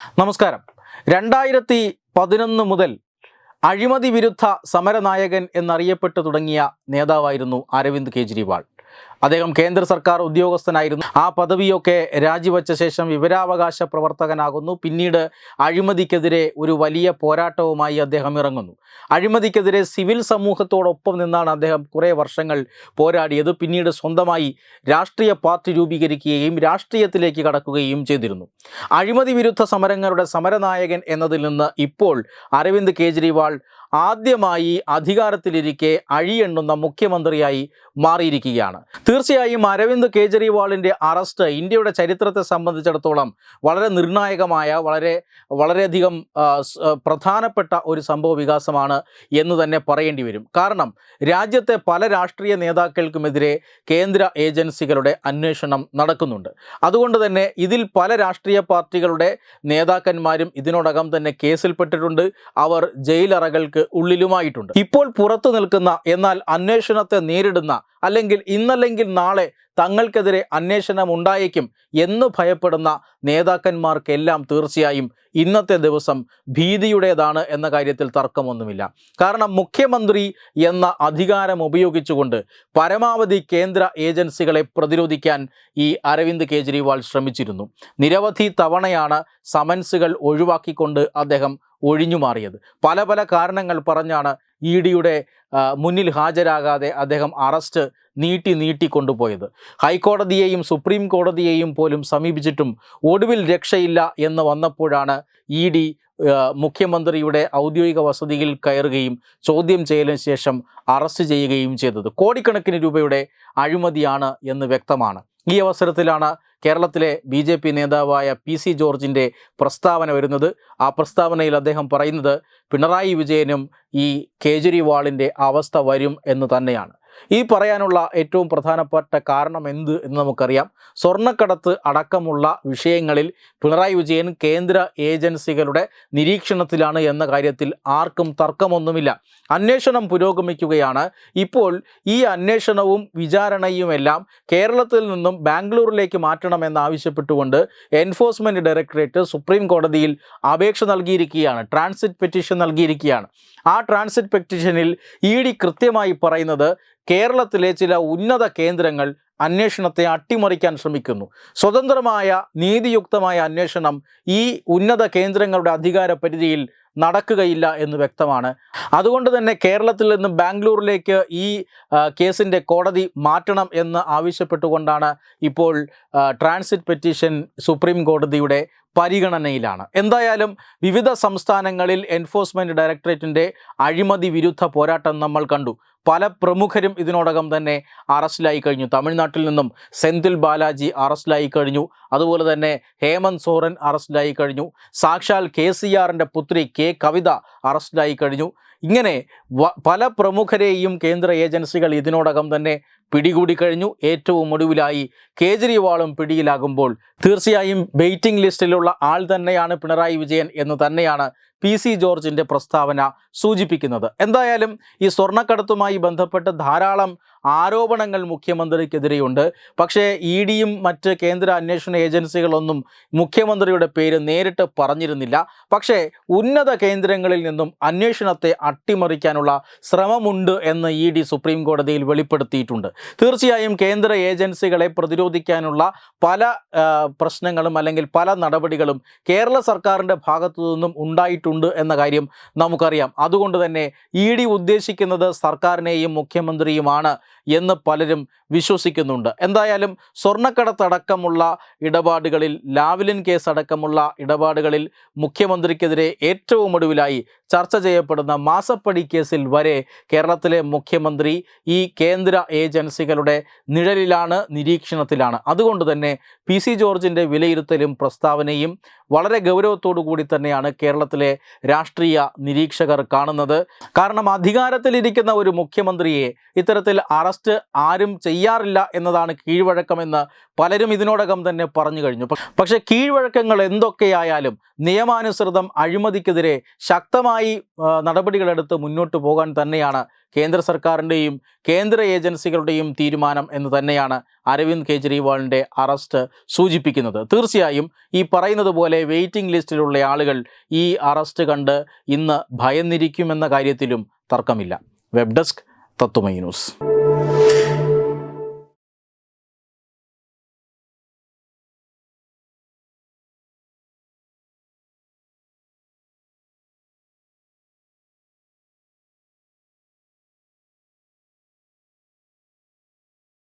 നമസ്കാരം. രണ്ടായിരത്തി പതിനൊന്ന് മുതൽ അഴിമതി വിരുദ്ധ സമരനായകൻ എന്നറിയപ്പെട്ടു തുടങ്ങിയ നേതാവായിരുന്നു അരവിന്ദ് കെജ്രിവാൾ. അദ്ദേഹം കേന്ദ്ര സർക്കാർ ഉദ്യോഗസ്ഥനായിരുന്നു. ആ പദവിയൊക്കെ രാജിവെച്ച ശേഷം വിവരാവകാശ പ്രവർത്തകനാകുന്നു. പിന്നീട് അഴിമതിക്കെതിരെ ഒരു വലിയ പോരാട്ടവുമായി അദ്ദേഹം ഇറങ്ങുന്നു. അഴിമതിക്കെതിരെ സിവിൽ സമൂഹത്തോടൊപ്പം നിന്നാണ് അദ്ദേഹം കുറേ വർഷങ്ങൾ പോരാടിയത്. പിന്നീട് സ്വന്തമായി രാഷ്ട്രീയ പാർട്ടി രൂപീകരിക്കുകയും രാഷ്ട്രീയത്തിലേക്ക് കടക്കുകയും ചെയ്തിരുന്നു. അഴിമതി വിരുദ്ധ സമരങ്ങളുടെ സമരനായകൻ എന്നതിൽ നിന്ന് ഇപ്പോൾ അരവിന്ദ് കെജ്രിവാൾ ആദ്യമായി അധികാരത്തിലിരിക്കെ അഴിയെണ്ണുന്ന മുഖ്യമന്ത്രിയായി മാറിയിരിക്കുകയാണ്. തീർച്ചയായും അരവിന്ദ് കേജ്രിവാളിന്റെ അറസ്റ്റ് ഇന്ത്യയുടെ ചരിത്രത്തെ സംബന്ധിച്ചിടത്തോളം വളരെ നിർണായകമായ വളരെ വളരെയധികം പ്രധാനപ്പെട്ട ഒരു സംഭവ വികാസമാണ് എന്ന് തന്നെ പറയേണ്ടി വരും. കാരണം രാജ്യത്തെ പല രാഷ്ട്രീയ നേതാക്കൾക്കുമെതിരെ കേന്ദ്ര ഏജൻസികളുടെ അന്വേഷണം നടക്കുന്നുണ്ട്. അതുകൊണ്ട് തന്നെ ഇതിൽ പല രാഷ്ട്രീയ പാർട്ടികളുടെ നേതാക്കന്മാരും ഇതിനോടകം തന്നെ കേസിൽപ്പെട്ടിട്ടുണ്ട്. അവർ ജയിലറകൾക്ക് ഉള്ളിലുമായിട്ടുണ്ട്. ഇപ്പോൾ പുറത്തു നിൽക്കുന്ന എന്നാൽ അന്വേഷണത്തെ നേരിടുന്ന അല്ലെങ്കിൽ ഇന്നല്ലെങ്കിൽ നാളെ തങ്ങൾക്കെതിരെ അന്വേഷണം ഉണ്ടായേക്കും എന്ന് ഭയപ്പെടുന്ന നേതാക്കന്മാർക്കെല്ലാം തീർച്ചയായും ഇന്നത്തെ ദിവസം ഭീതിയുടേതാണ് എന്ന കാര്യത്തിൽ തർക്കമൊന്നുമില്ല. കാരണം മുഖ്യമന്ത്രി എന്ന അധികാരം ഉപയോഗിച്ചുകൊണ്ട് പരമാവധി കേന്ദ്ര ഏജൻസികളെ പ്രതിരോധിക്കാൻ ഈ അരവിന്ദ് കേജ്രിവാൾ ശ്രമിച്ചിരുന്നു. നിരവധി തവണയാണ് സമൻസുകൾ ഒഴിവാക്കിക്കൊണ്ട് അദ്ദേഹം ഒഴിഞ്ഞു മാറിയത് പല പല കാരണങ്ങൾ പറഞ്ഞാണ് ഇ ഡിയുടെ മുന്നിൽ ഹാജരാകാതെ അദ്ദേഹം അറസ്റ്റ് നീട്ടി നീട്ടി കൊണ്ടുപോയത്. ഹൈക്കോടതിയെയും സുപ്രീം കോടതിയെയും പോലും സമീപിച്ചിട്ടും ഒടുവിൽ രക്ഷയില്ല എന്ന് വന്നപ്പോഴാണ് ഇ ഡി മുഖ്യമന്ത്രിയുടെ ഔദ്യോഗിക വസതിയിൽ കയറുകയും ചോദ്യം ചെയ്യലിന് ശേഷം അറസ്റ്റ് ചെയ്യുകയും ചെയ്തത്. കോടിക്കണക്കിന് രൂപയുടെ അഴിമതിയാണ് എന്ന് വ്യക്തമാണ്. ഈ അവസരത്തിലാണ് കേരളത്തിലെ ബി ജെ പി നേതാവായ പി സി ജോർജിന്റെ പ്രസ്താവന വരുന്നത്. ആ പ്രസ്താവനയിൽ അദ്ദേഹം പറയുന്നത് പിണറായി വിജയനും ഈ കേജ്രിവാളിന്റെ അവസ്ഥ വരും എന്ന് തന്നെയാണ്. ഈ പറയാനുള്ള ഏറ്റവും പ്രധാനപ്പെട്ട കാരണം എന്ത് എന്ന് നമുക്കറിയാം. സ്വർണക്കടത്ത് അടക്കമുള്ള വിഷയങ്ങളിൽ പിണറായി വിജയൻ കേന്ദ്ര ഏജൻസികളുടെ നിരീക്ഷണത്തിലാണ് എന്ന കാര്യത്തിൽ ആർക്കും തർക്കമൊന്നുമില്ല. അന്വേഷണം പുരോഗമിക്കുകയാണ്. ഇപ്പോൾ ഈ അന്വേഷണവും വിചാരണയുമെല്ലാം കേരളത്തിൽ നിന്നും ബാംഗ്ലൂരിലേക്ക് മാറ്റണമെന്ന് ആവശ്യപ്പെട്ടുകൊണ്ട് എൻഫോഴ്സ്മെന്റ് ഡയറക്ടറേറ്റ് സുപ്രീം കോടതിയിൽ അപേക്ഷ നൽകിയിരിക്കുകയാണ്. ട്രാൻസിറ്റ് പെറ്റീഷൻ നൽകിയിരിക്കുകയാണ്. ആ ട്രാൻസിറ്റ് പെറ്റീഷനിൽ ഇ ഡി കൃത്യമായി പറയുന്നത് കേരളത്തിലെ ചില ഉന്നത കേന്ദ്രങ്ങൾ അന്വേഷണത്തെ അട്ടിമറിക്കാൻ ശ്രമിക്കുന്നു. സ്വതന്ത്രമായ നീതിയുക്തമായ അന്വേഷണം ഈ ഉന്നത കേന്ദ്രങ്ങളുടെ അധികാര പരിധിയിൽ നടക്കുകയില്ല എന്ന് വ്യക്തമാണ്. അതുകൊണ്ട് തന്നെ കേരളത്തിൽ നിന്നും ബാംഗ്ലൂരിലേക്ക് ഈ കേസിന്റെ കോടതി മാറ്റണം എന്ന് ആവശ്യപ്പെട്ടുകൊണ്ടാണ് ഇപ്പോൾ ട്രാൻസിറ്റ് പെറ്റീഷൻ സുപ്രീം കോടതിയുടെ പരിഗണനയിലാണ്. എന്തായാലും വിവിധ സംസ്ഥാനങ്ങളിൽ എൻഫോഴ്സ്മെന്റ് ഡയറക്ടറേറ്റിന്റെ അഴിമതി വിരുദ്ധ പോരാട്ടം നമ്മൾ കണ്ടു. പല പ്രമുഖരും ഇതിനോടകം തന്നെ അറസ്റ്റിലായി കഴിഞ്ഞു. തമിഴ്നാട്ടിൽ നിന്നും സെന്തിൽ ബാലാജി അറസ്റ്റിലായി കഴിഞ്ഞു. അതുപോലെ തന്നെ ഹേമന്ത് സോറൻ അറസ്റ്റിലായി കഴിഞ്ഞു. സാക്ഷാൽ കെ സി ആറിന്റെ പുത്രി കെ കവിത അറസ്റ്റിലായി കഴിഞ്ഞു. ഇങ്ങനെ പല പ്രമുഖരെയും കേന്ദ്ര ഏജൻസികൾ ഇതിനോടകം തന്നെ പിടികൂടി കഴിഞ്ഞു. ഏറ്റവും ഒടുവിലായി കേജ്രിവാളും പിടിയിലാകുമ്പോൾ തീർച്ചയായും വെയിറ്റിംഗ് ലിസ്റ്റിലുള്ള ആൾ തന്നെയാണ് പിണറായി വിജയൻ എന്ന് തന്നെയാണ് പി സി ജോർജിന്റെ പ്രസ്താവന സൂചിപ്പിക്കുന്നത്. എന്തായാലും ഈ സ്വർണക്കടത്തുമായി ബന്ധപ്പെട്ട് ധാരാളം ആരോപണങ്ങൾ മുഖ്യമന്ത്രിക്കെതിരെയുണ്ട്. പക്ഷേ ഇ ഡിയും മറ്റ് കേന്ദ്ര അന്വേഷണ ഏജൻസികളൊന്നും മുഖ്യമന്ത്രിയുടെ പേര് നേരിട്ട് പറഞ്ഞിരുന്നില്ല. പക്ഷേ ഉന്നത കേന്ദ്രങ്ങളിൽ നിന്നും അന്വേഷണത്തെ അട്ടിമറിക്കാനുള്ള ശ്രമമുണ്ട് എന്ന് ഇ ഡി സുപ്രീം കോടതിയിൽ വെളിപ്പെടുത്തിയിട്ടുണ്ട്. തീർച്ചയായും കേന്ദ്ര ഏജൻസികളെ പ്രതിരോധിക്കാനുള്ള പല പ്രശ്നങ്ങളും അല്ലെങ്കിൽ പല നടപടികളും കേരള സർക്കാരിന്റെ ഭാഗത്തു നിന്നും ഉണ്ടായിട്ടുണ്ട് എന്ന കാര്യം നമുക്കറിയാം. അതുകൊണ്ട് തന്നെ ഇ ഡി ഉദ്ദേശിക്കുന്നത് സർക്കാരിനെയും മുഖ്യമന്ത്രിയുമാണ് എന്ന് പലരും വിശ്വസിക്കുന്നുണ്ട്. എന്തായാലും സ്വർണക്കടത്തടക്കമുള്ള ഇടപാടുകളിൽ ലാവ്ലിൻ കേസ് അടക്കമുള്ള ഇടപാടുകളിൽ മുഖ്യമന്ത്രിക്കെതിരെ ഏറ്റവും ഒടുവിലായി ചർച്ച ചെയ്യപ്പെടുന്ന മാസപ്പടി കേസിൽ വരെ കേരളത്തിലെ മുഖ്യമന്ത്രി ഈ കേന്ദ്ര ഏജൻസികളുടെ നിഴലിലാണ് നിരീക്ഷണത്തിലാണ്. അതുകൊണ്ട് തന്നെ പി സി ജോർജിന്റെ വിലയിരുത്തലും പ്രസ്താവനയും വളരെ ഗൗരവത്തോടു കൂടി തന്നെയാണ് കേരളത്തിലെ രാഷ്ട്രീയ നിരീക്ഷകർ കാണുന്നത്. കാരണം അധികാരത്തിലിരിക്കുന്ന ഒരു മുഖ്യമന്ത്രിയെ ഇത്തരത്തിൽ അറസ്റ്റ് ആരും ചെയ്യാറില്ല എന്നതാണ് കീഴ്വഴക്കമെന്ന് പലരും ഇതിനോടകം തന്നെ പറഞ്ഞു കഴിഞ്ഞു. പക്ഷേ കീഴ്വഴക്കങ്ങൾ എന്തൊക്കെയായാലും നിയമാനുസൃതം അഴിമതിക്കെതിരെ ശക്തമായ കൃത്യമായി നടപടികളെടുത്ത് മുന്നോട്ട് പോകാൻ തന്നെയാണ് കേന്ദ്ര സർക്കാരിന്റെയും കേന്ദ്ര ഏജൻസികളുടെയും തീരുമാനം എന്ന് തന്നെയാണ് അരവിന്ദ് കെജ്രിവാളിന്റെ അറസ്റ്റ് സൂചിപ്പിക്കുന്നത്. തീർച്ചയായും ഈ പറയുന്നത് പോലെ വെയിറ്റിംഗ് ലിസ്റ്റിലുള്ള ആളുകൾ ഈ അറസ്റ്റ് കണ്ട് ഇന്ന് ഭയന്നിരിക്കുമെന്ന കാര്യത്തിലും തർക്കമില്ല. Web desk Tatwamayi news.